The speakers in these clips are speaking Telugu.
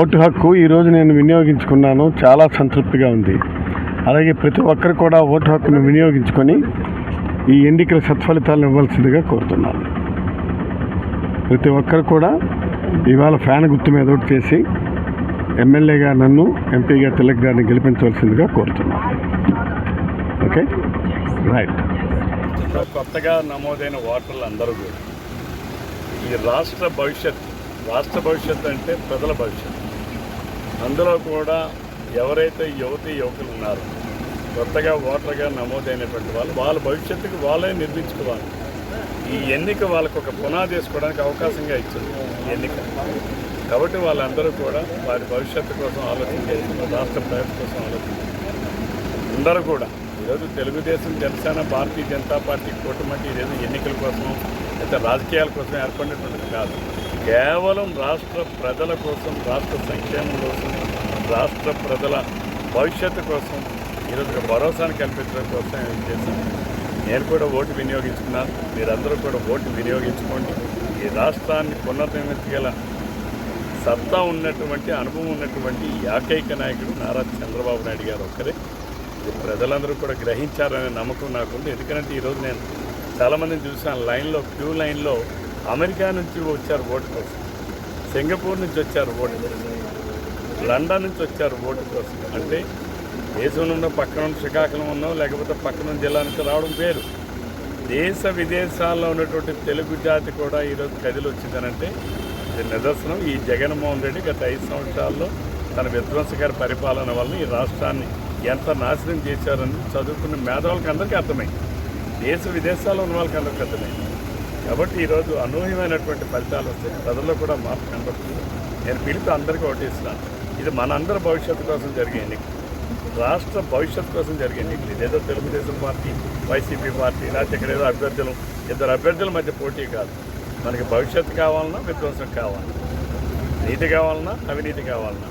ఓటు హక్కు ఈరోజు నేను వినియోగించుకున్నాను. చాలా సంతృప్తిగా ఉంది. అలాగే ప్రతి ఒక్కరు కూడా ఓటు హక్కును వినియోగించుకొని ఈ ఎన్నికల సత్ఫలితాలను ఇవ్వాల్సిందిగా కోరుతున్నాను. ప్రతి ఒక్కరు కూడా ఇవాళ ఫ్యాన్ గుర్తు మీద ఓటు చేసి ఎమ్మెల్యేగా నన్ను ఎంపీగా తిలక్ గారిని గెలిపించవలసిందిగా కోరుతున్నాను. ఓకే? రైట్. కొత్తగా నమోదైన ఓటర్లు అందరూ కూడా ఈ రాష్ట్ర భవిష్యత్ రాష్ట్ర భవిష్యత్తు అంటే ప్రజల భవిష్యత్ అందులో కూడా ఎవరైతే యువతి యువకులు ఉన్నారో కొత్తగా ఓటర్గా నమోదైనటువంటి వాళ్ళు వాళ్ళ భవిష్యత్తుకు వాళ్ళే నిర్మించుకోవాలి. ఈ ఎన్నిక వాళ్ళకు ఒక పునాది వేసుకోవడానికి అవకాశంగా ఇచ్చింది ఈ ఎన్నిక. కాబట్టి వాళ్ళందరూ కూడా వారి భవిష్యత్తు కోసం ఆలోచించారు రాష్ట్ర ప్రజల కోసం ఆలోచించారు అందరూ కూడా ఈరోజు తెలుగుదేశం జనసేన భారతీయ జనతా పార్టీ కూటమి ఇదేదో ఎన్నికల కోసం లేదా రాజకీయాల కోసం ఏర్పడినటువంటిది కాదు. కేవలం రాష్ట్ర ప్రజల కోసం రాష్ట్ర సంక్షేమం కోసం రాష్ట్ర ప్రజల భవిష్యత్తు కోసం ఈరోజు ఒక భరోసాను కల్పించడం కోసం ఇది చేశాను నేను కూడా ఓటు వినియోగించుకున్నాను మీరందరూ కూడా ఓటు వినియోగించుకోండి. ఈ రాష్ట్రాన్ని పునర్నిర్మించగల సత్తా ఉన్నటువంటి అనుభవం ఉన్నటువంటి ఏకైక నాయకుడు నారా చంద్రబాబు నాయుడు గారు ఒక్కరే. ఇది ప్రజలందరూ కూడా గ్రహించారనే నమ్మకం నాకుంది. ఎందుకంటే ఈరోజు నేను చాలామందిని చూసాను లైన్లో క్యూ లైన్లో అమెరికా నుంచి వచ్చారు ఓటు కోసం. సింగపూర్ నుంచి వచ్చారు ఓటు కోసం. లండన్ నుంచి వచ్చారు ఓటు కోసం. అంటే దేశంలో ఉన్న పక్కన శ్రీకాకుళం ఉన్నాం లేకపోతే పక్కన జిల్లానికి జిల్లా నుంచి రావడం పేరు దేశ విదేశాల్లో ఉన్నటువంటి తెలుగు జాతి కూడా ఈరోజు కదిలి వచ్చిందనంటే ఇది నిదర్శనం. ఈ జగన్మోహన్ రెడ్డి గత ఐదు సంవత్సరాల్లో తన విధ్వంసకర పరిపాలన వల్ల ఈ రాష్ట్రాన్ని ఎంత నాశనం చేశారని చదువుకున్న మేధావులకు అందరికీ అర్థమైంది. దేశ విదేశాల్లో ఉన్న వాళ్ళకి అందరికీ అర్థమైంది. కాబట్టి ఈరోజు అనూహ్యమైనటువంటి ఫలితాలు వస్తాయి. ప్రజల్లో కూడా మార్పు కనబడుతుంది. నేను పిలిపి అందరికీ ఓటేస్తున్నాను ఇది మనందరి భవిష్యత్తు కోసం జరిగే ఎన్నిక. రాష్ట్ర భవిష్యత్తు కోసం జరిగే ఎన్నికలు. ఇదేదో తెలుగుదేశం పార్టీ వైసీపీ పార్టీ లేకపోతే ఇక్కడ ఏదో అభ్యర్థులు ఇద్దరు అభ్యర్థుల మధ్య పోటీ కాదు. మనకి భవిష్యత్తు కావాలన్నా విధ్వంసం కావాలన్నా నీతి కావాలన్నా అవినీతి కావాలన్నా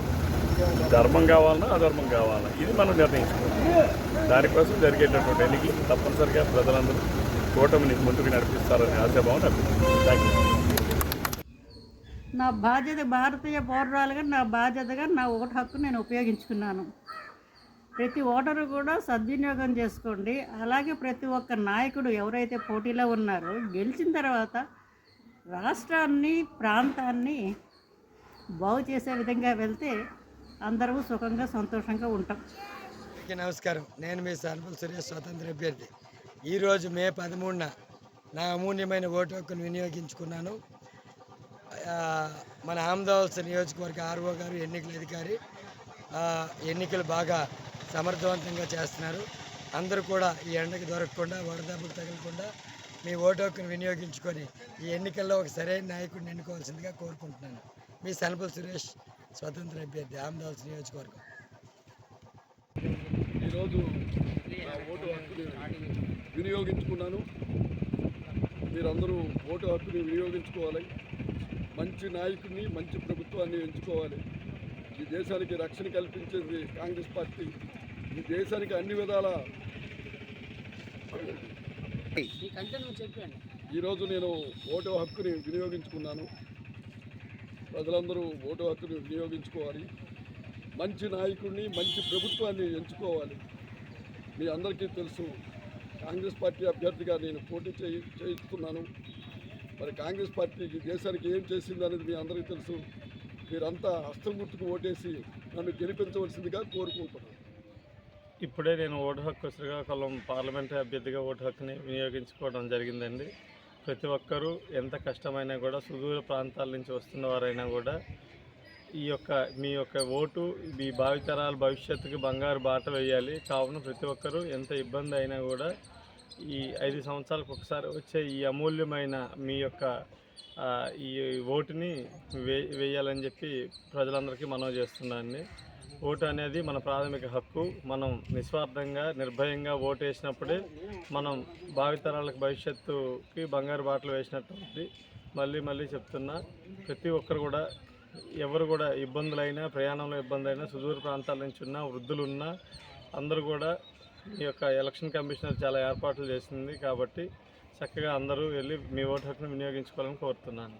ధర్మం కావాలన్నా అధర్మం కావాలన్నా ఇది మనం నిర్ణయించుకోవాలి. దానికోసం జరిగేటటువంటి ఎన్నిక తప్పనిసరిగా ప్రజలందరూ కూటమిని ముందుకు నడిపిస్తారని ఆశాభావం అభిప్రాయం థ్యాంక్ యూ నా బాధ్యత భారతీయ పౌరురాలుగా నా బాధ్యతగా నా ఓటు హక్కు నేను ఉపయోగించుకున్నాను. ప్రతి ఓటరు కూడా సద్వినియోగం చేసుకోండి. అలాగే ప్రతి ఒక్క నాయకుడు ఎవరైతే పోటీలో ఉన్నారో గెలిచిన తర్వాత రాష్ట్రాన్ని ప్రాంతాన్ని బాగు చేసే విధంగా వెళ్తే అందరూ సుఖంగా సంతోషంగా ఉంటాం. నమస్కారం. నేను మీ సర్పల్ సురేష్ స్వతంత్ర అభ్యర్థి. ఈరోజు మే పదమూడున నా అమూల్యమైన ఓటు హక్కును వినియోగించుకున్నాను. మన అహ్మదాబాద్ నియోజకవర్గ ఆర్ఓ గారు ఎన్నికల అధికారి ఎన్నికలు బాగా సమర్థవంతంగా చేస్తున్నారు. అందరూ కూడా ఈ ఎండకు దొరకకుండా వడదెబ్బకు తగలకుండా మీ ఓటు హక్కును వినియోగించుకొని ఈ ఎన్నికల్లో ఒక సరైన నాయకుడిని ఎన్నుకోవాల్సిందిగా కోరుకుంటున్నాను. మీ సనపల్ సురేష్ స్వతంత్ర అభ్యర్థి అహ్మదాబాద్ నియోజకవర్గం. ఈరోజు ఓటు హక్కుని వినియోగించుకున్నాను. మీరందరూ ఓటు హక్కుని వినియోగించుకోవాలి. మంచి నాయకుడిని మంచి ప్రభుత్వాన్ని ఎంచుకోవాలి. ఈ దేశానికి రక్షణ కల్పించేది కాంగ్రెస్ పార్టీ. ఈ దేశానికి అన్ని విధాల ఈరోజు నేను ఓటు హక్కుని వినియోగించుకున్నాను. ప్రజలందరూ ఓటు హక్కుని వినియోగించుకోవాలి. మంచి నాయకుడిని మంచి ప్రభుత్వాన్ని ఎంచుకోవాలి. మీ అందరికీ తెలుసు కాంగ్రెస్ పార్టీ అభ్యర్థిగా నేను పోటీ చేయి చేయిస్తున్నాను. మరి కాంగ్రెస్ పార్టీ దేశానికి ఏం చేసింది అనేది మీ అందరికీ తెలుసు. మీరంతా హస్తం గుర్తుకు ఓటేసి నన్ను గెలిపించవలసిందిగా కోరుకుంటున్నాను. ఇప్పుడే నేను ఓటు హక్కు శ్రీకాకుళం పార్లమెంటరీ అభ్యర్థిగా ఓటు హక్కుని వినియోగించుకోవడం జరిగిందండి. ప్రతి ఒక్కరూ ఎంత కష్టమైనా కూడా సుదూర ప్రాంతాల నుంచి వస్తున్న వారైనా కూడా ఈ యొక్క మీ యొక్క ఓటు మీ భావితరాల భవిష్యత్తుకి బంగారు బాట వేయాలి. కావున ప్రతి ఒక్కరూ ఎంత ఇబ్బంది అయినా కూడా ఈ ఐదు సంవత్సరాలకు ఒకసారి వచ్చే ఈ అమూల్యమైన మీ యొక్క ఈ ఓటుని వే వేయాలని చెప్పి ప్రజలందరికీ మనవి చేస్తున్నాను ఓటు అనేది మన ప్రాథమిక హక్కు. మనం నిస్వార్థంగా నిర్భయంగా ఓటు వేసినప్పుడే మనం భావితరాలకు భవిష్యత్తుకి బంగారు బాటలు వేసినట్టు మళ్ళీ మళ్ళీ చెప్తున్నా ప్రతి ఒక్కరు కూడా ఎవరు కూడా ఇబ్బందులైనా ప్రయాణంలో ఇబ్బంది అయినా సుదూర ప్రాంతాల నుంచి ఉన్న వృద్ధులు ఉన్నా అందరూ కూడా ఈ యొక్క ఎలక్షన్ కమిషనర్ చాలా ఏర్పాట్లు చేసింది కాబట్టి చక్కగా అందరూ వెళ్ళి మీ ఓటు హక్కును వినియోగించుకోవాలని కోరుతున్నాను.